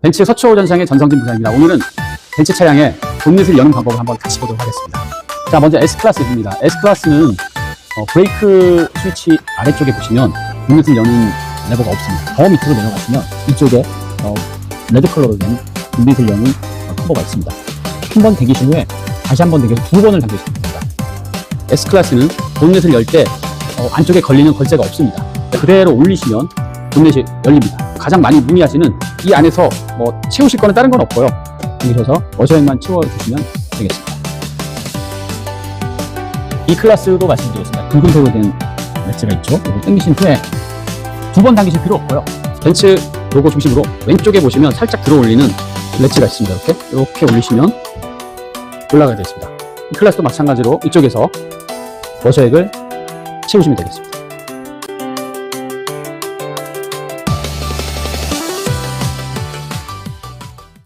벤츠 서초 전상의 전성진 부장입니다. 오늘은 벤츠 차량의 본넷을 여는 방법을 한번 같이 보도록 하겠습니다. 자, 먼저 S클래스입니다. S클래스는 어, 브레이크 스위치 아래쪽에 보시면 본넷을 여는 레버가 없습니다. 더 밑으로 내려가시면 이쪽에 어, 레드 컬러로 된 본넷을 여는 어, 커버가 있습니다. 한 번 대기신 후에 다시 한 번 대기해서 두 번을 당기시면 됩니다. S클래스는 본넷을 열 때 어, 안쪽에 걸리는 걸쇠가 없습니다. 그대로 올리시면 본넷이 열립니다. 가장 많이 문의하시는 이 안에서 뭐 채우실 거는 다른 건 없고요. 여기서 워셔액만 채워주시면 되겠습니다. 이 클래스도 말씀드리겠습니다. 붉은색으로 된 렛츠가 있죠. 이거 당기신 후에 두 번 당기실 필요 없고요. 벤츠 로고 중심으로 왼쪽에 보시면 살짝 들어 올리는 렛츠가 있습니다. 이렇게 이렇게 올리시면 올라가게 되어 있습니다. 이 클래스도 마찬가지로 이쪽에서 워셔액을 채우시면 되겠습니다.